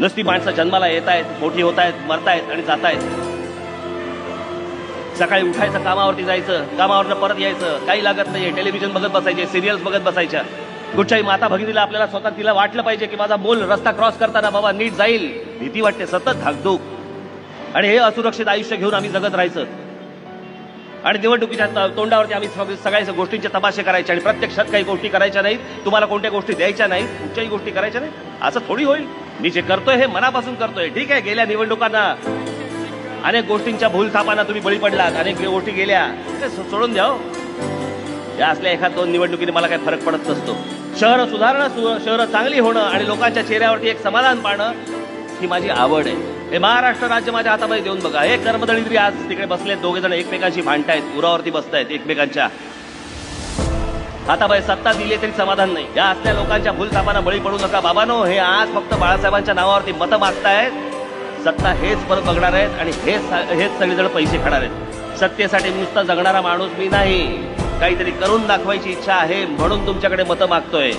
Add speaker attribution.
Speaker 1: नुसती माणसं जन्माला येत आहेत मोठी होत आहेत मरतायत आणि जात आहेत सकाळी उठायचं कामावरती जायचं कामावरनं परत यायचं. काही लागत नाही टेलिव्हिजन बघत बसायचे सिरियल्स बघत बसायच्या. कुठच्याही माता भगिनीला आपल्याला स्वतः तिला वाटलं पाहिजे की माझा मूल रस्ता क्रॉस करताना बाबा नीट जाईल. भीती वाटते सतत धाकधूक. आणि हे असुरक्षित आयुष्य घेऊन आम्ही जगत राहायचं. आणि निवडणुकीच्या तोंडावरती आम्ही सगळ्या गोष्टींचे तमाशे करायचे आणि प्रत्यक्षात काही गोष्टी करायच्या नाहीत. तुम्हाला कोणत्या गोष्टी द्यायच्या नाहीत? कुठच्याही गोष्टी करायच्या नाही असं थोडी होईल. मी जे करतोय हे मनापासून करतोय. ठीक आहे गेल्या निवडणुकांना अनेक गोष्टींच्या भूलथापांना तुम्ही बळी पडलात अनेक गोष्टी गेल्या. ते सोडून द्या हो. या असल्या एखाद दोन निवडणुकीने मला काही फरक पडत नसतो. शहर सुधारणं सु- शहरं चांगली होणं आणि लोकांच्या चेहऱ्यावरती एक समाधान पाहणं ही माझी आवड आहे. हे महाराष्ट्र राज्य माझ्या हातामध्ये देऊन बघा. हे कर्मदळी तरी आज तिकडे बसलेत दोघे जण एकमेकांशी भांडतायत उरावरती बसतायत एकमेकांच्या. हाताबाई सत्ता दिली तरी समाधान नाही. या असल्या लोकांच्या भूलथापांना बळी पडू नका बाबानो. हे आज फक्त बाळासाहेबांच्या नावावरती मतं मागतायत. सत्ता हेच परत बघणार आहेत आणि हेच हेच सगळेजण पैसे खाणार आहेत. सत्तेसाठी नुसता जगणारा माणूस मी नाही. काहीतरी करून दाखवायची इच्छा आहे म्हणून तुमच्याकडे मतं मागतोय.